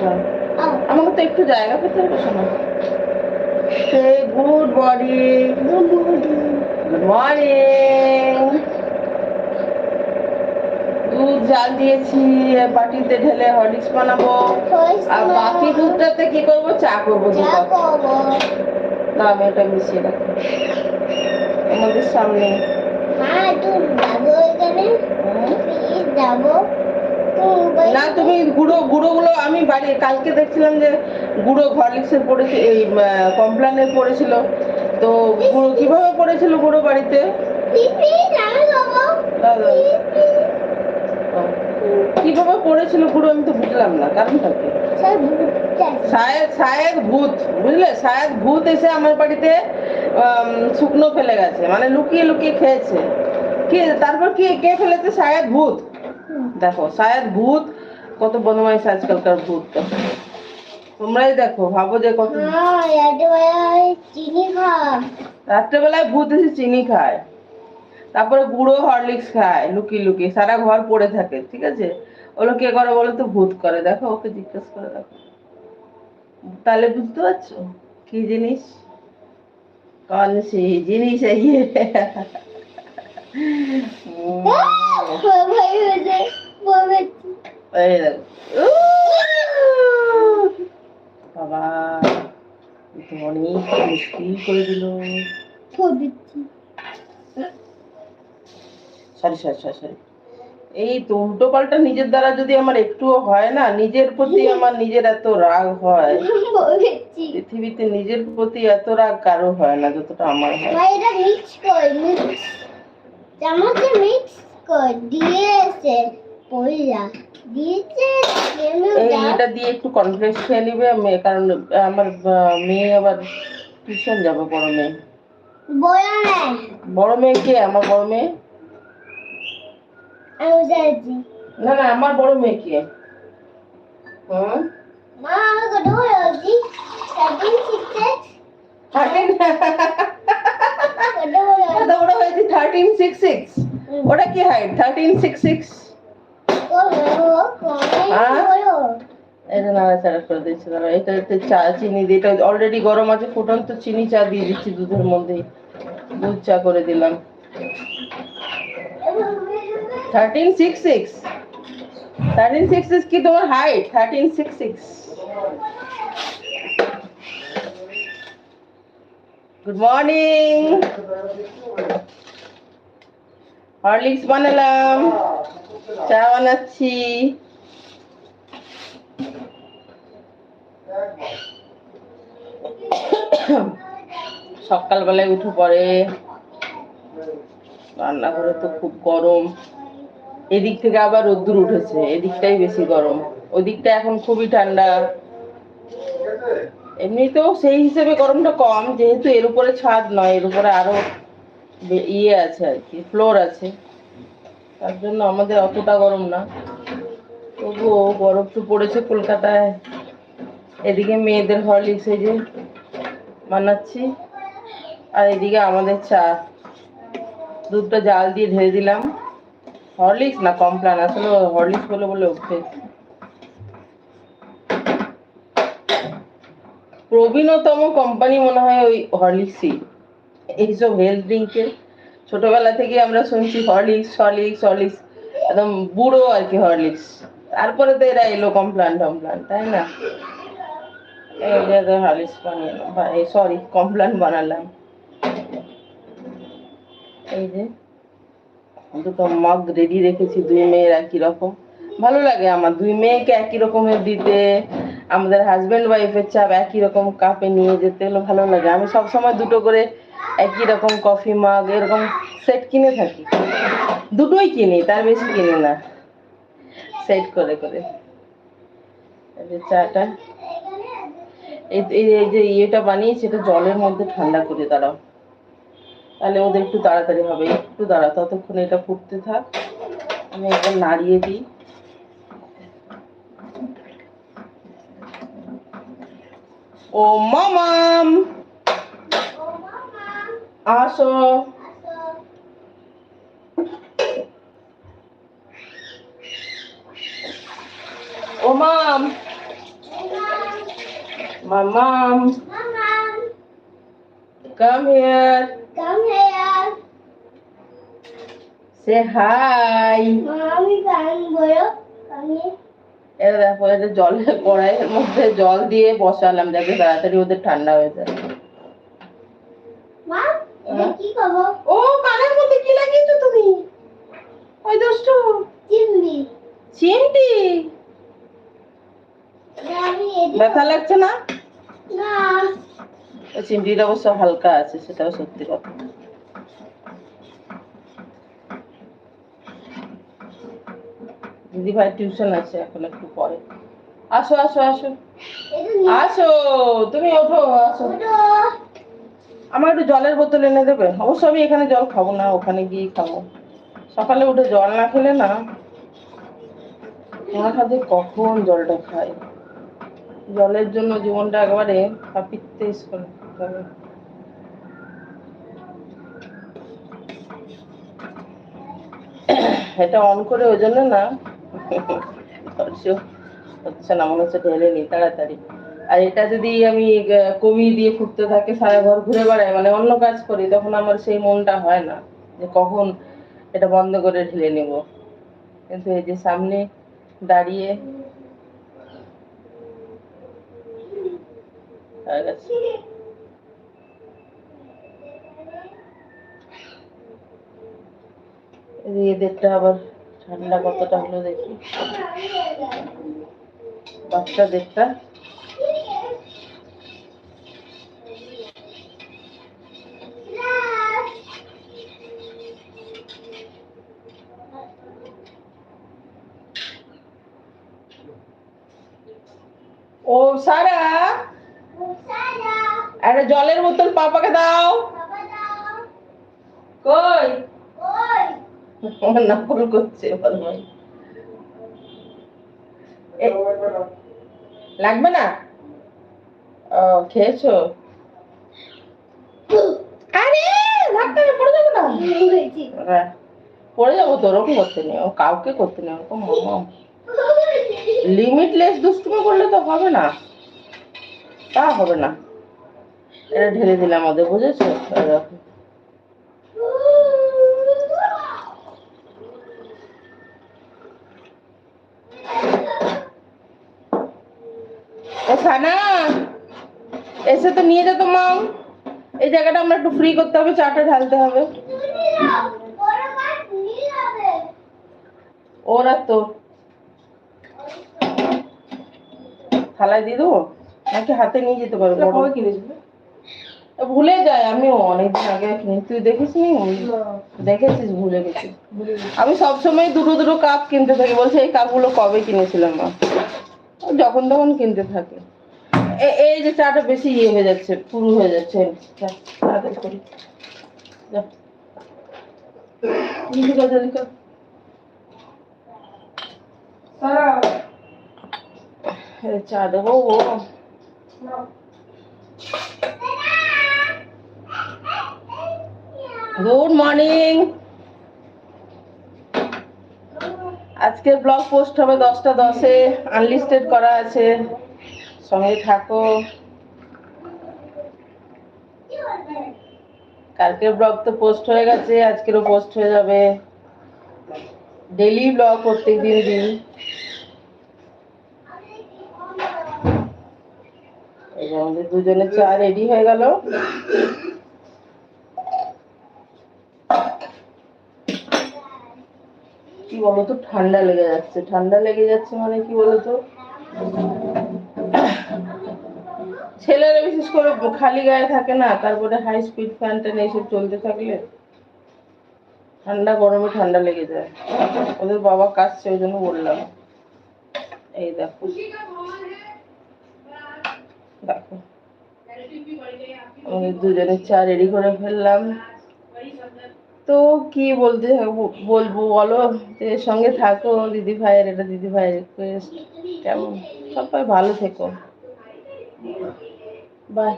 চল। আমাকে তো একটু জায়গা পেতে হবে শোনো। সে গুড মর্নিং গুড মর্নিং দুধ জাল দিয়েছি বাটিতে ঢেলে হরলিক্স বানাবো। আর বাকি দুধটাতে কি করব? চা করব না আমি এটা মিশিয়ে রাখি। আমাদের সামনে। হুম। না, তুমি গুঁড়ো, গুঁড়োগুলো আমি বাড়ি কালকে দেখছিলাম যে গুঁড়ো হরলিক্সের পড়েছে, এই কমপ্লানের পড়েছিল। তো গুঁড়ো কীভাবে পড়েছিল গুঁড়ো বাড়িতে? কীভাবে পড়েছিল গুঁড়ো আমি তো বুঝলাম না, কারণটা কি? শায়দ শায়দ ভূত, বুঝলে? শায়দ ভূত এসে আমার বাড়িতে শুকনো ফেলে গেছে মানে লুকিয়ে লুকিয়ে খেয়েছে। কে, তারপর কি, কে ফেলেছে? শায়দ ভূত। দেখো শায়দ ভূত কত বদমাইশ আজকালকার ভূত তোমরাই দেখো ভাবো যে কত চিনি খা রাত্রেবেলায় ভূত এসে চিনি খায়। তারপরে বুড়ো হরলিক্স খায় লুকিয়ে লুকিয়ে সারা ঘর পড়ে থাকে ঠিক আছে? ওগুলো কে করে বলো তো? ভূত করে। দেখো ওকে জিজ্ঞেস করে দেখো। তাহলে বুঝতে পারছ? কি জিনিস? কন সেই জিনিস সরি সরি সরি সরি এই উল্টো পাল্টা নিজের দ্বারা যদি আমার একটুও হয় না, নিজের প্রতি আমার নিজের এত রাগ হয়। পৃথিবীতে নিজের প্রতি এত রাগ কারও হয় না, যতটা আমার হয়। চামচে মিক্স কর দিয়েছে পয়লা দিয়েছে এটা দিয়ে একটু কনফ্লেক্স খেয়ে নিবে মেয়ে কারণ আমার মেয়ে আবার টিউশন যাবে বড় মেয়ে। বলা না বড় মেয়ে কে? আমার বড় মেয়ে? না না আমার বড় মেয়ে কে? হুম? মা আমি কত বড় হচ্ছি সেভেন থার্টিন সিক্স সিক্স ওটা কি হাইট থার্টিন সিক্স সিক্স করে দিচ্ছি দাঁড়া এটা চা চিনি এটা অলরেডি গরম আছে ফুটন্ত চিনি চা দিয়ে দিচ্ছি দুধের মধ্যে দুধ চা করে দিলাম thirteen six six thirteen six six কি তোমার height thirteen six six good morning Horlicks বানালাম চা বানাচ্ছি সকালবেলায় উঠে পড়ে। রান্নাঘরে তো খুব গরম। এদিক থেকে আবার রোদ্দুর উঠেছে। এদিকটাই বেশি গরম। ওদিকটা এখন খুবই ঠান্ডা। এমনিতেও সেই হিসেবে গরমটা কম, যেহেতু এর উপরে ছাদ নয়, এর উপরে আরও বে- ইয়ে আছে আর কি ফ্লোর আছে। তার জন্য আমাদের অতটা গরম না। তবুও বরফ তো পড়েছে কলকাতায়। এদিকে মেয়েদের হরলিক্স এই যে বানাচ্ছি, আর এদিকে আমাদের চা। দুধটা জাল দিয়ে ঢেলে দিলাম। হরলিক্স না, কমপ্লান, আসলে হরলিক্স বলে বলে উঠে প্রবীণতম কোম্পানি মনে হয় ওই হরলিক্সই এইসব হেলথ ড্রিঙ্কের ছোটবেলা থেকে আমরা শুনছি হরলিক্স হরলিক্স হরলিক্স একদম বুড়ো আর কি হরলিক্স তারপরে তো এরা এলো কমপ্লান টমপ্লান, তাই না? হরলিক্স বানিয়ে সরি কমপ্লান বানালাম। এই যে, দুটো মগ রেডি রেখেছি, দুই মেয়ের একই রকম। ভালো লাগে আমার, দুই মেয়েকে একই রকমের দিতে। আমাদের হাজবেন্ড ওয়াইফের চাপ একই রকম কাপে নিয়ে যেতে হলো ভালো লাগে। আমি সব সময় দুটো করে একই রকম কফি মাগ এরকম সেট কিনে থাকি। দুটোই কিনি, তার বেশি কিনি না। সেট করে করে। চাটা। এই যে ইয়েটা বানিয়েছি এটা জলের মধ্যে ঠান্ডা করে দাঁড়াও। তাহলে ওদের একটু তাড়াতাড়ি হবে, একটু দাঁড়া ততক্ষণ এটা ফুটতে থাক। আমি একবার নাড়িয়ে দিই। ও মামাম আসো ও মাম মামাম Mama, come here come here. Say high Mommy, come বলো come here. এটা দেখো এটা জলের কড়াইয়ের মধ্যে জল দিয়ে বসালাম যাতে তাড়াতাড়ি ওদের ঠান্ডা হয়ে যায়। মা হ্যাঁ? কি করব? ও কানের মধ্যে কি লাগিয়েছো তুমি? ওই চিমটি আমি ব্যথা লাগছে না? না। ওই চিমটিটা অবশ্য হালকা আছে সেটাও সত্যি কথা। দিদি ভাই টিউশন আছে এখন একটু পরে। আসো আসো আসো। আসো, তুমি ওঠো, আসো। আমার একটু জলের বোতল এনে দেবে। অবশ্য আমি এখানে জল খাব না, ওখানে গিয়ে খাব। সকালে উঠে জল না খেলে না। তোমার খাতে কখন জলটা খাই জলের জন্য জীবনটা একেবারে কাঁপিতে করে। এটা অন করে ওই জন্য না হচ্ছে না মনে হচ্ছে, ঢেলে নি, তাড়াতাড়ি। আর এটা যদি আমি কমিয়ে দিয়ে ফুটতে থাকে, সারা ঘর ঘুরে বেড়াই মানে অন্য কাজ করি, তখন আমার সেই মনটা হয় না, যে কখন এটা বন্ধ করে ঢেলে নেব। কিন্তু এই যে সামনে দাঁড়িয়ে এদেরটা আবার ঠান্ডা কতটা হলো দেখি। বাচ্চাদেরটা ও সারা। একটা জলের বোতল পাপাকে দাও। কই? আমার নকল করছে লাগবে না? ও খেয়েছো? না, পড়ে যাবে তো ওরকম ও কাউকে করতে নেই ওরকম করলে তো হবে না। তা হবে না। এটা ঢেলে দিলাম ওদের বুঝেছ? সানা এসে তো নিয়ে যেত মা। এই জায়গাটা আমরা একটু ফ্রি করতে হবে চাটা ঢালতে হবে। ওরা তো। থালায় দিয়ে দেবো? নাকি হাতে নিয়ে যেতে পারব বড়? ভুলে যায় আমিও অনেকদিন আগে কিনি তুই দেখিসনি দেখেছিস ভুলে গেছিস আমি সবসময় দুটো দুটো কাপ কিনতে থাকি। বলছে এই কাপগুলো কবে কিনেছিলাম মা? যখন তখন কিনতে থাকে। এই যে চাটা বেশি ইয়ে হয়ে যাচ্ছে, পুরু হয়ে যাচ্ছে। চা দেবো গুড মর্নিং। আজকের ব্লগ পোস্ট হবে দশটা দশে আনলিস্টেড করা আছে। সঙ্গে থাকো। কালকের ব্লগ তো পোস্ট হয়ে গেছে, আজকেরও পোস্ট হয়ে যাবে। ডেলি ব্লগ প্রত্যেক দিন দিন। আমাদের দুজনের চা রেডি হয়ে গেল। কি বলতো? ঠান্ডা লেগে যাচ্ছে। ঠান্ডা লেগে যাচ্ছে মানে কি বলতো? ছেলেরা বিশেষ করে খালি গায়ে থাকে না, তারপরে হাই স্পিড ফ্যান ট্যান এইসব চলতে থাকলে ঠান্ডা গরমে ঠান্ডা লেগে যায়। ওদের বাবা কাশছে, ওই জন্য বললাম। এই দেখো। দেখো। আমাদের দুজনের চা রেডি করে ফেললাম। তো কি বলতে বলব বলো? যে সঙ্গে থাকো, দিদি ভাইয়ের, এটা দিদি ভাইয়ের রিকোয়েস্ট কেমন? সবাই ভালো থেকো। বাই